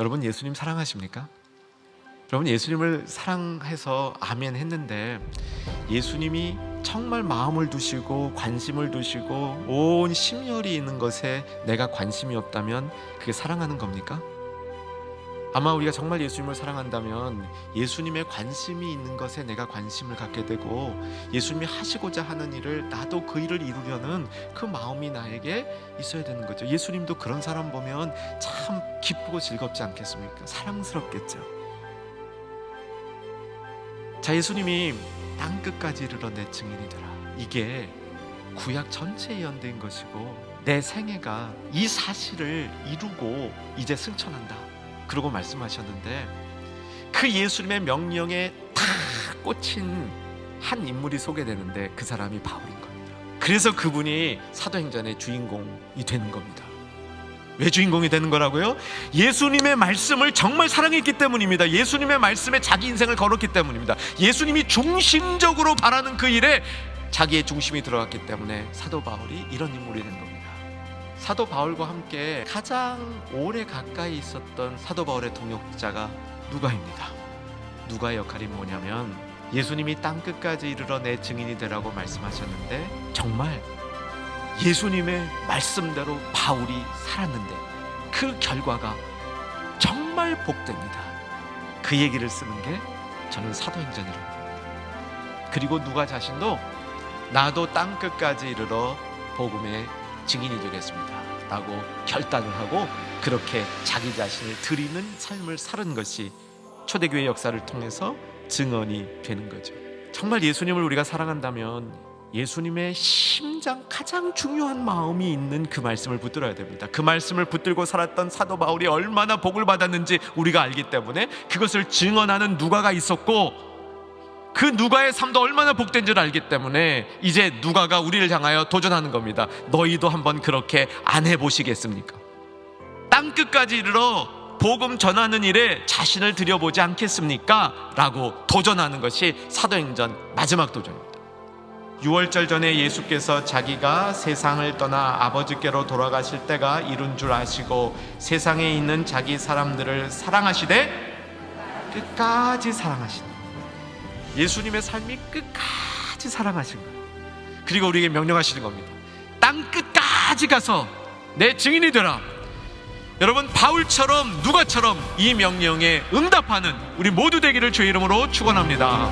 여러분 예수님 사랑하십니까? 여러분 예수님을 사랑해서 아멘 했는데 예수님이 정말 마음을 두시고 관심을 두시고 온 심혈이 있는 것에 내가 관심이 없다면 그게 사랑하는 겁니까? 아마 우리가 정말 예수님을 사랑한다면 예수님의 관심이 있는 것에 내가 관심을 갖게 되고 예수님이 하시고자 하는 일을 나도 그 일을 이루려는 그 마음이 나에게 있어야 되는 거죠. 예수님도 그런 사람 보면 참 기쁘고 즐겁지 않겠습니까? 사랑스럽겠죠. 자, 예수님이 땅 끝까지 이르러 내 증인이 되라. 이게 구약 전체에 연된 것이고 내 생애가 이 사실을 이루고 이제 승천한다. 그러고 말씀하셨는데 그 예수님의 명령에 다 꽂힌 한 인물이 소개되는데 그 사람이 바울인 겁니다. 그래서 그분이 사도행전의 주인공이 되는 겁니다. 왜 주인공이 되는 거라고요? 예수님의 말씀을 정말 사랑했기 때문입니다. 예수님의 말씀에 자기 인생을 걸었기 때문입니다. 예수님이 중심적으로 바라는 그 일에 자기의 중심이 들어갔기 때문에 사도 바울이 이런 인물이 된 겁니다. 사도 바울과 함께 가장 오래 가까이 있었던 사도 바울의 동역자가 누가입니다. 누가의 역할이 뭐냐면 예수님이 땅 끝까지 이르러 내 증인이 되라고 말씀하셨는데 정말 예수님의 말씀대로 바울이 살았는데 그 결과가 정말 복됩니다. 그 얘기를 쓰는 게 저는 사도행전이라고 봅니다. 그리고 누가 자신도 나도 땅 끝까지 이르러 복음의 증인이 되겠습니다. 라고 결단을 하고 그렇게 자기 자신을 드리는 삶을 사는 것이 초대교회 역사를 통해서 증언이 되는 거죠. 정말 예수님을 우리가 사랑한다면 예수님의 심장 가장 중요한 마음이 있는 그 말씀을 붙들어야 됩니다. 그 말씀을 붙들고 살았던 사도 바울이 얼마나 복을 받았는지 우리가 알기 때문에 그것을 증언하는 누가가 있었고 그 누가의 삶도 얼마나 복된 줄 알기 때문에 이제 누가가 우리를 향하여 도전하는 겁니다. 너희도 한번 그렇게 안 해보시겠습니까? 땅 끝까지 이르러 복음 전하는 일에 자신을 들여보지 않겠습니까? 라고 도전하는 것이 사도행전 마지막 도전입니다. 6월절 전에 예수께서 자기가 세상을 떠나 아버지께로 돌아가실 때가 이룬 줄 아시고 세상에 있는 자기 사람들을 사랑하시되 끝까지 사랑하시는 예수님의 삶이 끝까지 사랑하신 거예요. 그리고 우리에게 명령하시는 겁니다. 땅 끝까지 가서 내 증인이 되라. 여러분 바울처럼 누가처럼 이 명령에 응답하는 우리 모두 되기를 주의 이름으로 축원합니다.